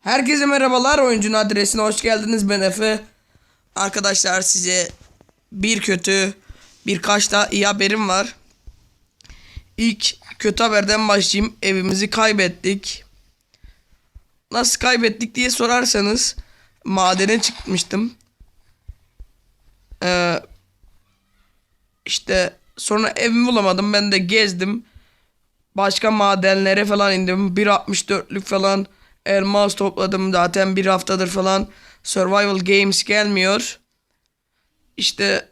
Herkese merhabalar. Oyuncunun adresine hoş geldiniz. Ben Efe. Arkadaşlar size bir kötü birkaç da iyi haberim var. İlk kötü haberden başlayayım. Evimizi kaybettik. Nasıl kaybettik diye sorarsanız madene çıkmıştım. Ee, işte sonra evimi bulamadım. Ben de gezdim. Başka madenlere falan indim. 1.64'lük falan elmas topladım. Zaten bir haftadır falan survival games gelmiyor. İşte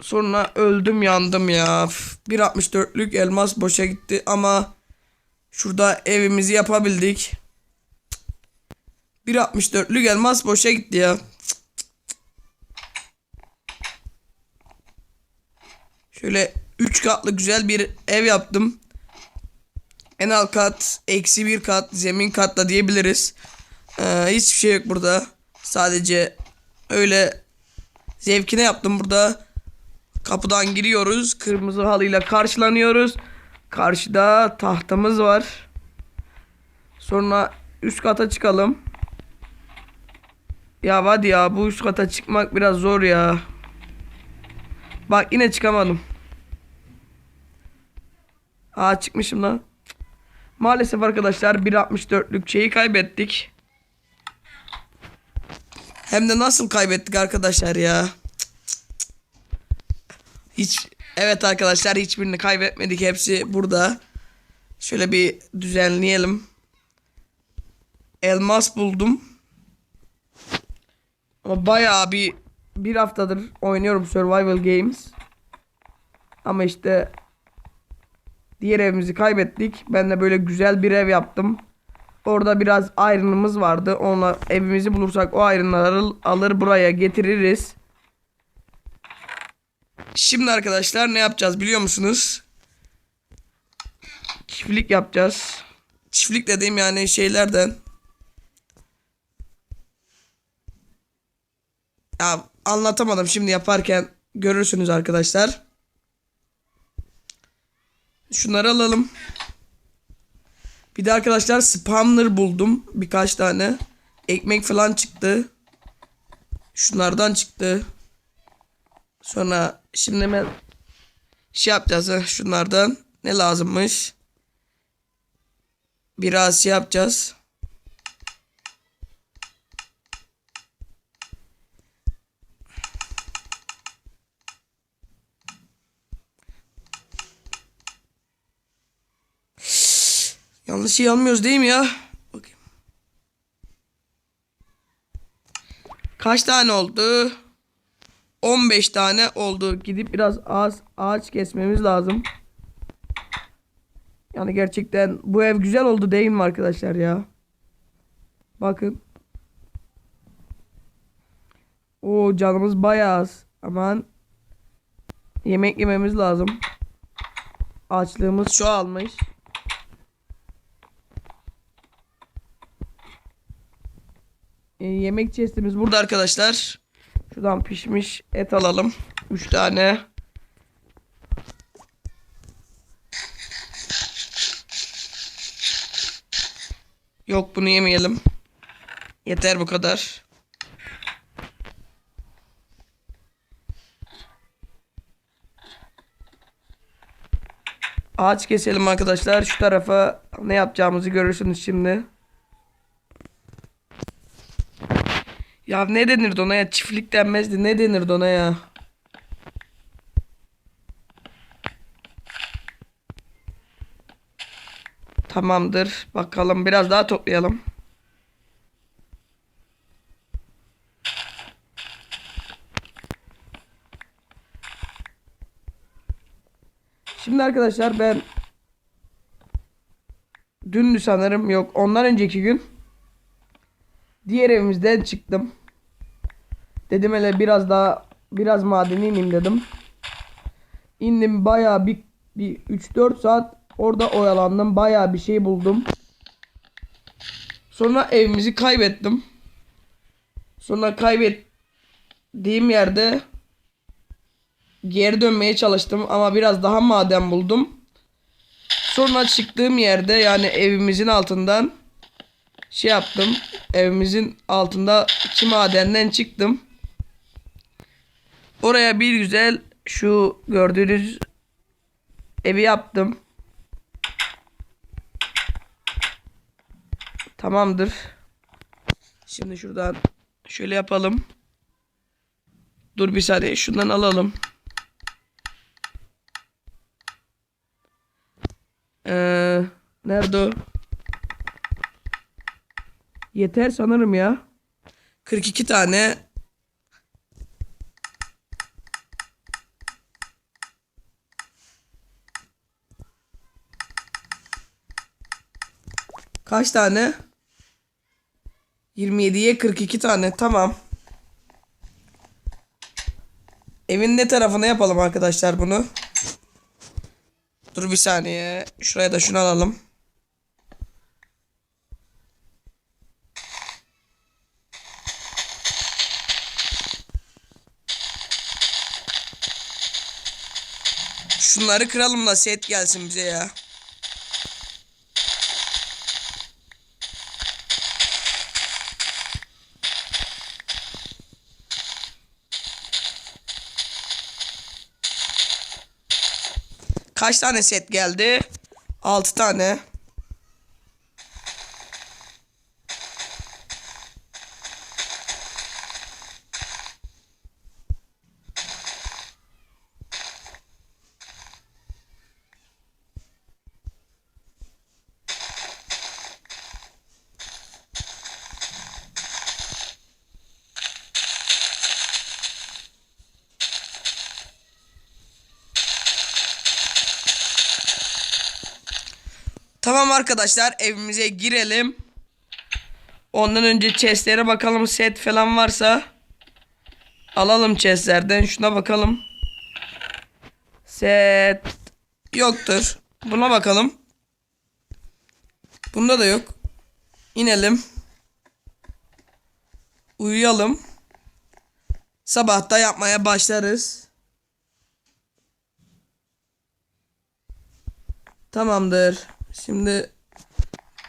sonra öldüm yandım ya. Üf, 1.64'lük elmas boşa gitti ama şurada evimizi yapabildik. 1.64'lük elmas boşa gitti ya. Şöyle 3 katlı güzel bir ev yaptım. En alt kat eksi bir kat zemin katta diyebiliriz. Ee, hiçbir şey yok burada. Sadece öyle zevkine yaptım burada. Kapıdan giriyoruz. Kırmızı halıyla karşılanıyoruz. Karşıda tahtamız var. Sonra üst kata çıkalım. Ya hadi ya bu üst kata çıkmak biraz zor ya. Bak yine çıkamadım. Aa çıkmışım lan. Maalesef arkadaşlar 1.64'lük şeyi kaybettik. Hem de nasıl kaybettik arkadaşlar ya. Hiç evet arkadaşlar hiçbirini kaybetmedik. Hepsi burada. Şöyle bir düzenleyelim. Elmas buldum. Ama bayağı bir bir haftadır oynuyorum survival games. Ama işte Diğer evimizi kaybettik. Ben de böyle güzel bir ev yaptım. Orada biraz ayrınımız vardı. Onunla evimizi bulursak o ayrınları alır buraya getiririz. Şimdi arkadaşlar ne yapacağız biliyor musunuz? Çiftlik yapacağız. Çiftlik dediğim yani şeylerden. Ya anlatamadım şimdi yaparken görürsünüz arkadaşlar. Şunları alalım. Bir de arkadaşlar spawner buldum. Birkaç tane. Ekmek falan çıktı. Şunlardan çıktı. Sonra şimdi hemen şey yapacağız. ha, Şunlardan ne lazımmış? Biraz şey yapacağız. Yanlış şey almıyoruz değil mi ya? Bakayım. Kaç tane oldu? 15 tane oldu. Gidip biraz ağaç, ağaç kesmemiz lazım. Yani gerçekten bu ev güzel oldu değil mi arkadaşlar ya? Bakın. O canımız bayağı az. Aman. Yemek yememiz lazım. Açlığımız şu E, yemek chestimiz burada arkadaşlar. Şuradan pişmiş et alalım. 3 tane. Yok bunu yemeyelim. Yeter bu kadar. Ağaç keselim arkadaşlar. Şu tarafa ne yapacağımızı görürsünüz şimdi. Ya ne denirdi ona ya? Çiftlik denmezdi. Ne denirdi ona ya? Tamamdır. Bakalım biraz daha toplayalım. Şimdi arkadaşlar ben dündü sanırım yok ondan önceki gün Diğer evimizden çıktım. Dedim hele biraz daha biraz madene ineyim dedim. İndim bayağı bir, bir 3-4 saat orada oyalandım. Bayağı bir şey buldum. Sonra evimizi kaybettim. Sonra kaybettiğim yerde geri dönmeye çalıştım ama biraz daha maden buldum. Sonra çıktığım yerde yani evimizin altından şey yaptım. Evimizin altında iki madenden çıktım. Oraya bir güzel şu gördüğünüz evi yaptım. Tamamdır. Şimdi şuradan şöyle yapalım. Dur bir saniye şundan alalım. Ee, nerede o? Yeter sanırım ya. 42 tane. Kaç tane? 27'ye 42 tane. Tamam. Evin ne tarafına yapalım arkadaşlar bunu? Dur bir saniye. Şuraya da şunu alalım. Şunları kıralım da set gelsin bize ya. Kaç tane set geldi? 6 tane. Tamam arkadaşlar evimize girelim. Ondan önce chestlere bakalım set falan varsa. Alalım chestlerden şuna bakalım. Set yoktur. Buna bakalım. Bunda da yok. İnelim. Uyuyalım. Sabahta yapmaya başlarız. Tamamdır. Şimdi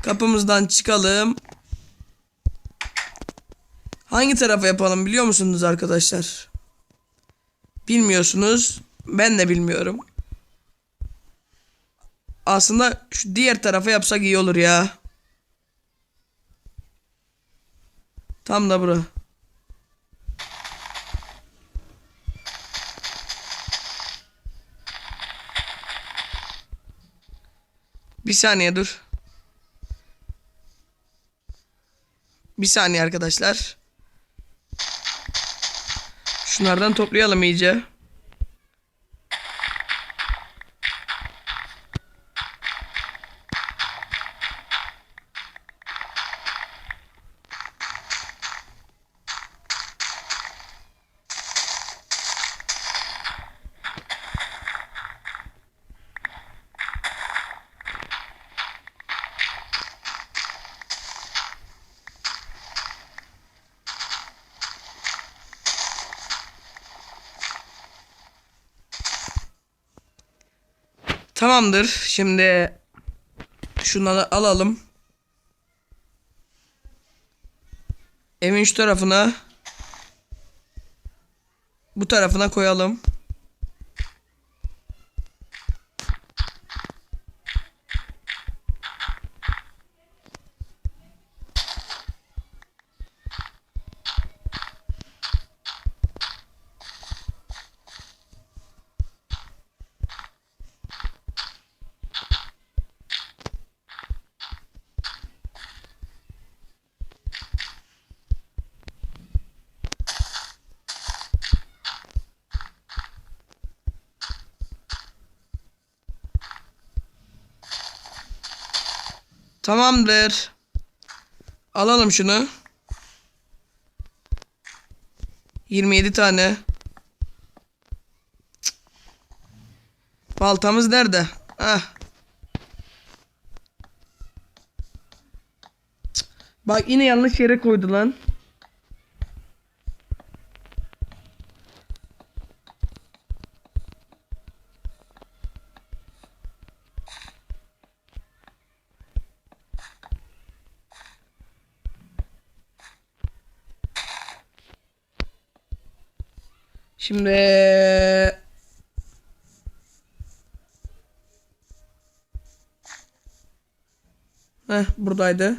kapımızdan çıkalım. Hangi tarafa yapalım biliyor musunuz arkadaşlar? Bilmiyorsunuz. Ben de bilmiyorum. Aslında şu diğer tarafa yapsak iyi olur ya. Tam da bura. Bir saniye dur. Bir saniye arkadaşlar. Şunlardan toplayalım iyice. Tamamdır. Şimdi şunları alalım. Evin şu tarafına bu tarafına koyalım. Tamamdır. Alalım şunu. 27 tane. Baltamız nerede? Ah. Bak yine yanlış yere koydu lan. Şimdi Heh, buradaydı.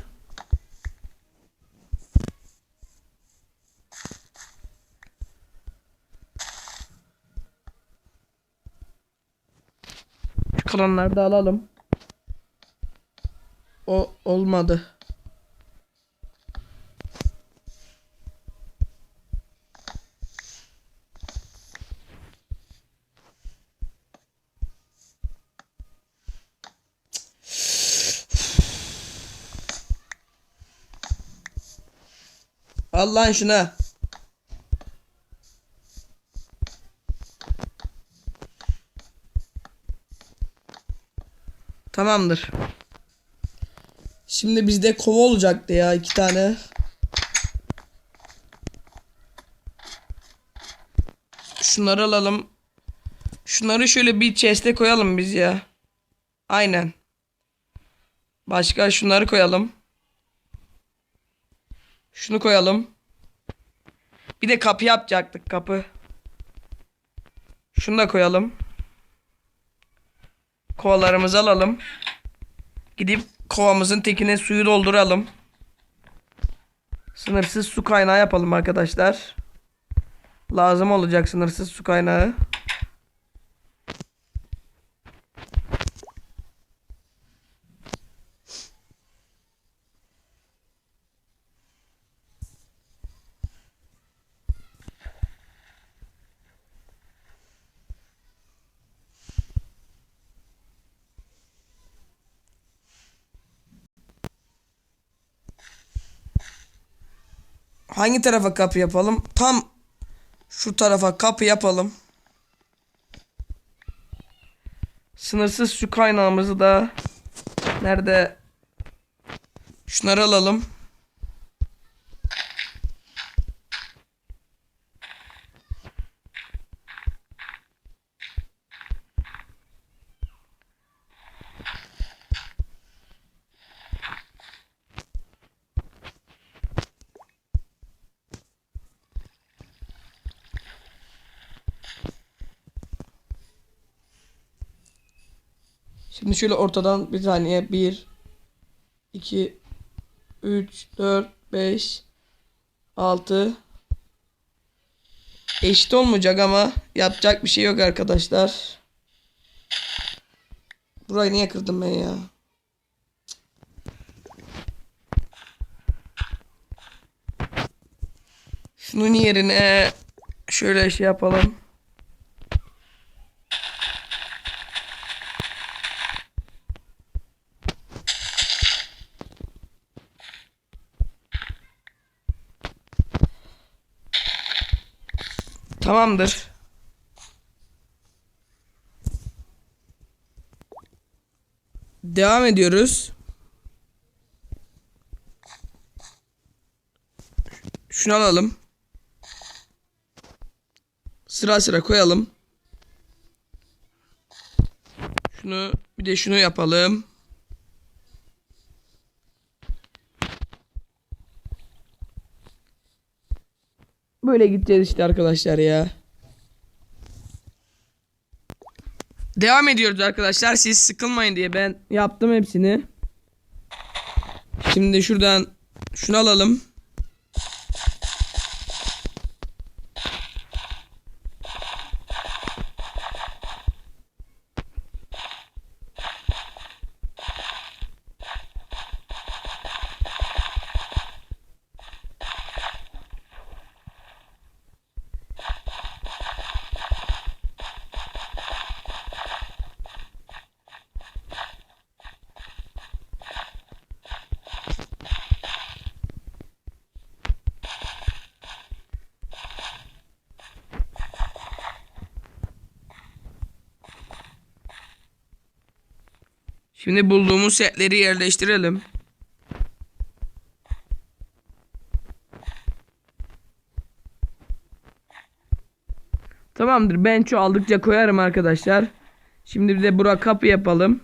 Şu kalanları da alalım. O olmadı. Lan şuna. Tamamdır. Şimdi bizde kova olacaktı ya iki tane. Şunları alalım. Şunları şöyle bir chest'e koyalım biz ya. Aynen. Başka şunları koyalım. Şunu koyalım. Bir de kapı yapacaktık kapı. Şunu da koyalım. Kovalarımızı alalım. Gidip kovamızın tekine suyu dolduralım. Sınırsız su kaynağı yapalım arkadaşlar. Lazım olacak sınırsız su kaynağı. Hangi tarafa kapı yapalım? Tam şu tarafa kapı yapalım. Sınırsız su kaynağımızı da nerede? Şunları alalım. Şimdi şöyle ortadan bir saniye 1 2 3 4 5 6 Eşit olmayacak ama yapacak bir şey yok arkadaşlar. Burayı niye kırdım ben ya? Şunun yerine şöyle şey yapalım. Tamamdır. Devam ediyoruz. Şunu alalım. Sıra sıra koyalım. Şunu bir de şunu yapalım. Böyle gideceğiz işte arkadaşlar ya. Devam ediyoruz arkadaşlar. Siz sıkılmayın diye ben yaptım hepsini. Şimdi şuradan şunu alalım. Şimdi bulduğumuz setleri yerleştirelim. Tamamdır. Ben aldıkça koyarım arkadaşlar. Şimdi bir de bura kapı yapalım.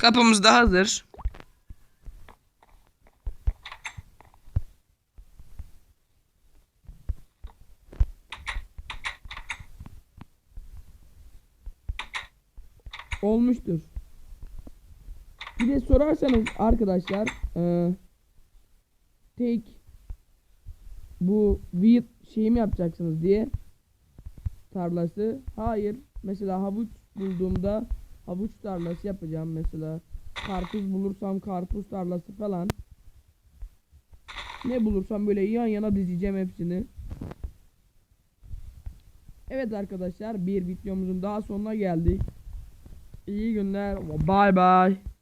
Kapımız da hazır. Olmuştur. Bir de sorarsanız arkadaşlar eee tek bu wheat şeyi mi yapacaksınız diye tarlası. Hayır. Mesela havuç bulduğumda havuç tarlası yapacağım mesela. Karpuz bulursam karpuz tarlası falan. Ne bulursam böyle yan yana dizeceğim hepsini. Evet arkadaşlar bir videomuzun daha sonuna geldik. İyi günler. Bye bye.